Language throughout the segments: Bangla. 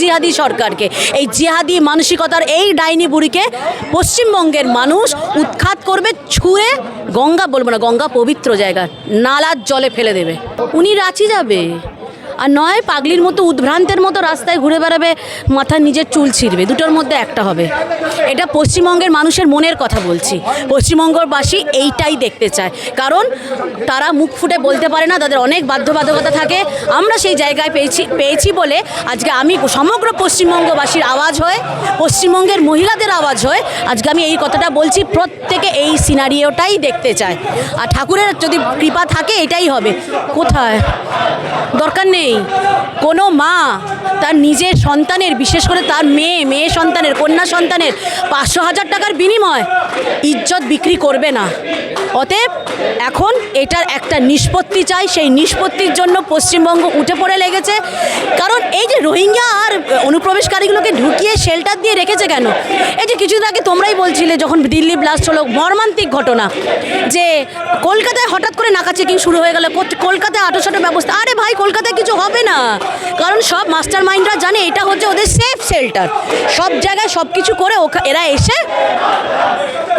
জিহাদি সরকারকে। এই জিহাদি মানসিকতার এই ডাইনি বুড়িকে পশ্চিমবঙ্গের মানুষ উৎখাত করবে, ছুঁয়ে গঙ্গা বলব না, গঙ্গা পবিত্র জায়গা, নালার জলে ফেলে দেবে। উনি রাঁচি যাবে? আর নয়, পাগলির মতো উদ্ভ্রান্তের মতো রাস্তায় ঘুরে বেড়াবে, মাথার নিজের চুল ছিঁড়বে। দুটোর মধ্যে একটা হবে। এটা পশ্চিমবঙ্গের মানুষের মনের কথা বলছি। পশ্চিমবঙ্গবাসী এইটাই দেখতে চায়। কারণ তারা মুখ ফুটে বলতে পারে না, তাদের অনেক বাধ্যবাধকতা থাকে। আমরা সেই জায়গায় পেয়েছি পেয়েছি বলে আজকে আমি সমগ্র পশ্চিমবঙ্গবাসীর আওয়াজ হয়ে, পশ্চিমবঙ্গের মহিলাদের আওয়াজ হয়ে। আজকে আমি এই কথাটা বলছি, প্রত্যেকে এই সিনারিওটাই দেখতে চায়। আর ঠাকুরের যদি কৃপা থাকে, এটাই হবে। কোথায়? দরকার নেই। কোনো মা তার নিজের সন্তানের, বিশেষ করে তার মেয়ে মেয়ে সন্তানের, কন্যা সন্তানের পাঁচশো হাজার টাকার বিনিময় ইজ্জত বিক্রি করবে না। অতএব এখন এটার একটা নিষ্পত্তি চাই। সেই নিষ্পত্তির জন্য পশ্চিমবঙ্গ উঠে পড়ে লেগেছে। রোহিঙ্গা আর অনুপ্রবেশকারীগুলোকে ঢুকিয়ে শেল্টার দিয়ে রেখেছে কেন? এই যে কিছুদিন আগে তোমরাই বলছিলে যখন দিল্লি ব্লাস্ট হলো, মর্মান্তিক ঘটনা, যে কলকাতায় হঠাৎ করে নাকা চেকিং শুরু হয়ে গেল কোত- কলকাতায় আটোশাটো ব্যবস্থা। আরে ভাই, কলকাতায় কিছু হবে না। কারণ সব মাস্টার মাইন্ডরা জানে এটা হচ্ছে ওদের সেফ শেল্টার সব জায়গায় সব কিছু করে এরা এসে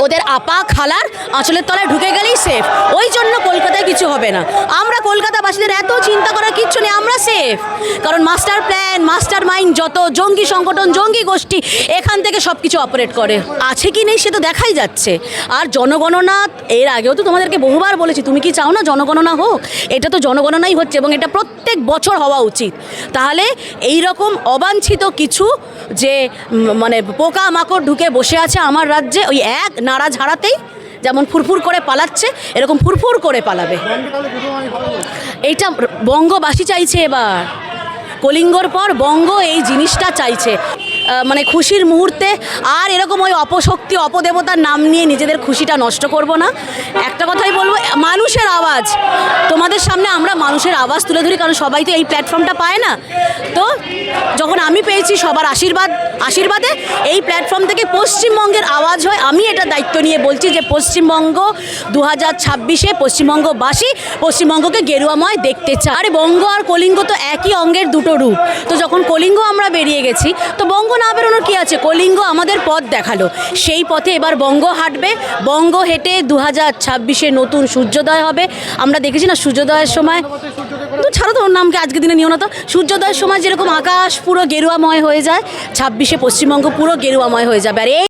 ওদের আপা খালার আঁচলের তলায় ঢুকে গেলেই সেফ ওই জন্য কলকাতায় কিছু হবে না। আমরা কলকাতাবাসীদের এত চিন্তা করার কিচ্ছু নেই, আমরা সেফ কারণ মাস্টার প্ল্যান মাস্টার মাইন্ড যত জঙ্গি সংগঠন, জঙ্গি গোষ্ঠী এখান থেকে সব কিছু অপারেট করে। আছে কি নেই সে তো দেখাই যাচ্ছে। আর জনগণনা, এর আগেও তো তোমাদেরকে বহুবার বলেছি, তুমি কি চাও না জনগণনা হোক? এটা তো জনগণনাই হচ্ছে এবং এটা প্রত্যেক বছর হওয়া উচিত। তাহলে এই রকম অবাঞ্ছিত কিছু যে মানে পোকা মাকড় ঢুকে বসে আছে আমার রাজ্যে, ওই এক নাড়া ঝাড়াতেই যেমন ফুরফুর করে পালাচ্ছে, এরকম ফুরফুর করে পালাবে। এইটা বঙ্গবাসী চাইছে এবার। কলিঙ্গর পর বঙ্গ এই জিনিসটা চাইছে। মানে খুশির মুহূর্তে আর এরকম ওই অপশক্তি, অপদেবতার নাম নিয়ে নিজেদের খুশিটা নষ্ট করব না। একটা কথাই বলব, মানুষের আওয়াজ। তোমাদের সামনে আমরা মানুষের আওয়াজ তুলে ধরি, কারণ সবাই তো এই প্ল্যাটফর্মটা পায় না। তো যখন আমি পেয়েছি সবার আশীর্বাদ আশীর্বাদে এই প্ল্যাটফর্ম থেকে পশ্চিমবঙ্গের আওয়াজ হয়। আমি এটা দায়িত্ব নিয়ে বলছি যে পশ্চিমবঙ্গ দু হাজার ছাব্বিশে পশ্চিমবঙ্গবাসী পশ্চিমবঙ্গকে গেরুয়াময় দেখতে চায়। আরে বঙ্গ আর কলিঙ্গ তো একই অঙ্গের দুটো রূপ। তো যখন কলিঙ্গ আমরা বেরিয়ে গেছি, তো বঙ্গ না বেরোনোর কি আছে? কলিঙ্গ আমাদের পথ দেখাল। সেই পথে এবার বঙ্গ হাঁটবে। বঙ্গ হেঁটে দু হাজার ছাব্বিশে নতুন সূর্যোদয় হবে। আমরা দেখেছি না সূর্যোদয়ের সময় তো ছাড়ো তো, ওর নামকে আজকে দিনে নিও না তো। সূর্যোদয়ের সময় যেরকম আকাশ পুরো গেরুয়াময় হয়ে যায়, ছাব্বিশে পশ্চিমবঙ্গ পুরো গেরুয়াময় হয়ে যাবে। আর এই